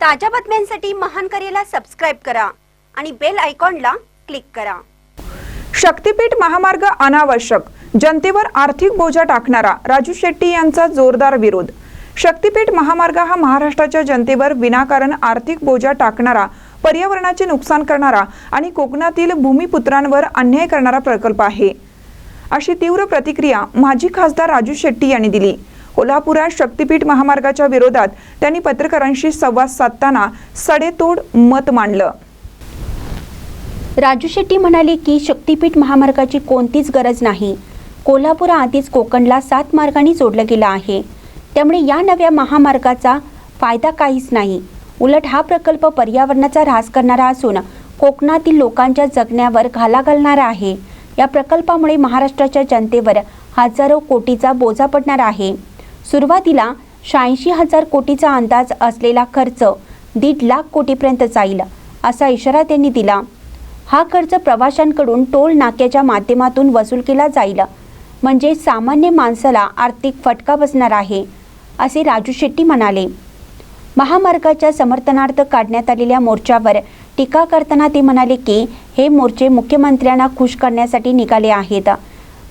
ताज्या बातम्यांसाठी महान करेला सबस्क्राईब करा आणि बेल आयकॉनला क्लिक करा. शक्तीपीठ महामार्ग अनावश्यक. जनतेवर आर्थिक बोजा टाकणारा राजू शेट्टी यांचा जोरदार विरोध. शक्तीपीठ महामार्ग हा महाराष्ट्राच्या जनतेवर विनाकारण आर्थिक बोजा टाकणारा पर्यावरणाचे नुकसान करणारा आणि कोकणातील भूमिपुत्रांवर अन्याय करणारा प्रकल्प आहे. अशी तीव्र प्रतिक्रिया माजी खासदार राजू शेट्टी यांनी दिली. कोल्हापुरात शक्तीपीठ महामार्गाच्या विरोधात त्यांनी पत्रकारांशी संवाद साधताना सडेतोड मत मांडलं. राजू शेट्टी म्हणाले की शक्तीपीठ महामार्गाची कोणतीच गरज नाही. कोल्हापूर आधीच कोकणला सात मार्गांनी जोडलं गेलं आहे. त्यामुळे या नव्या महामार्गाचा फायदा काहीच नाही. उलट हा प्रकल्प पर्यावरणाचा ऱ्हास करणारा असून कोकणातील लोकांच्या जगण्यावर घाला घालणारा आहे. या प्रकल्पामुळे महाराष्ट्राच्या जनतेवर हजारो कोटीचा बोजा पडणार आहे. सुरुवातीला शहाऐंशी हजार कोटीचा अंदाज असलेला खर्च दीड लाख कोटीपर्यंत जाईल असा इशारा त्यांनी दिला. हा खर्च प्रवाशांकडून टोल नाक्याच्या माध्यमातून वसूल केला जाईल म्हणजे सामान्य माणसाला आर्थिक फटका बसणार आहे असे राजू शेट्टी म्हणाले. महामार्गाच्या समर्थनार्थ काढण्यात आलेल्या मोर्चावर टीका करताना ते म्हणाले की हे मोर्चे मुख्यमंत्र्यांना खुश करण्यासाठी निघाले आहेत.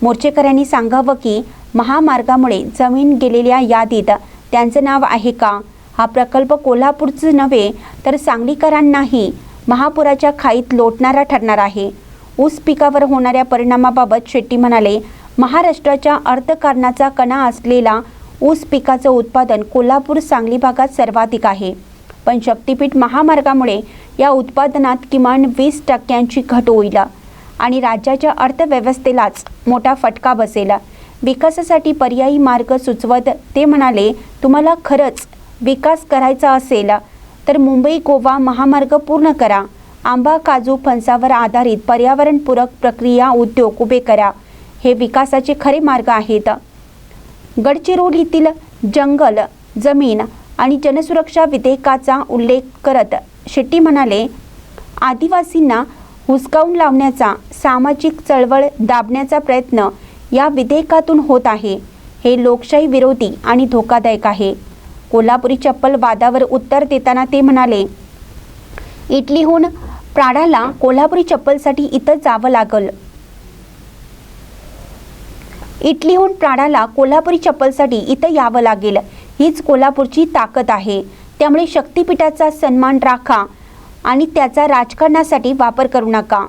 मोर्चेकऱ्यांनी सांगावं की महामार्गामुळे जमीन गेलेल्या यादीत त्यांचं नाव आहे का? हा प्रकल्प कोल्हापूरचं नव्हे तर सांगलीकरांनाही महापुराच्या खाईत लोटणारा ठरणार आहे. ऊस पिकावर होणाऱ्या परिणामाबाबत शेट्टी म्हणाले महाराष्ट्राच्या अर्थकारणाचा कणा असलेला ऊस पिकाचं उत्पादन कोल्हापूर सांगली भागात सर्वाधिक आहे. पण शक्तीपीठ महामार्गामुळे या उत्पादनात किमान वीस टक्क्यांची घट होईल आणि राज्याच्या अर्थव्यवस्थेलाच मोठा फटका बसेल. विकासासाठी पर्यायी मार्ग सुचवत ते म्हणाले तुम्हाला खरंच विकास करायचा असेल तर मुंबई गोवा महामार्ग पूर्ण करा. आंबा काजू फणसावर आधारित पर्यावरणपूरक प्रक्रिया उद्योग उभे करा. हे विकासाचे खरे मार्ग आहेत. गडचिरोलीतील जंगल जमीन आणि जनसुरक्षा विधेयकाचा उल्लेख करत शेट्टी म्हणाले आदिवासींना हुसकावून लावण्याचा सामाजिक चळवळ दाबण्याचा प्रयत्न या विधेयकातून होत आहे. हे लोकशाही विरोधी आणि धोकादायक आहे. कोल्हापुरी चप्पल वादावर उत्तर देताना ते म्हणाले इटलीहून प्राडाला कोल्हापुरी चप्पलसाठी इथं जावं लागल. इटलीहून प्राडाला कोल्हापुरी चप्पलसाठी इथं यावं लागेल. हीच कोल्हापूरची ताकद आहे. त्यामुळे शक्तिपीठाचा सन्मान राखा आणि त्याचा राजकारणासाठी वापर करू नका.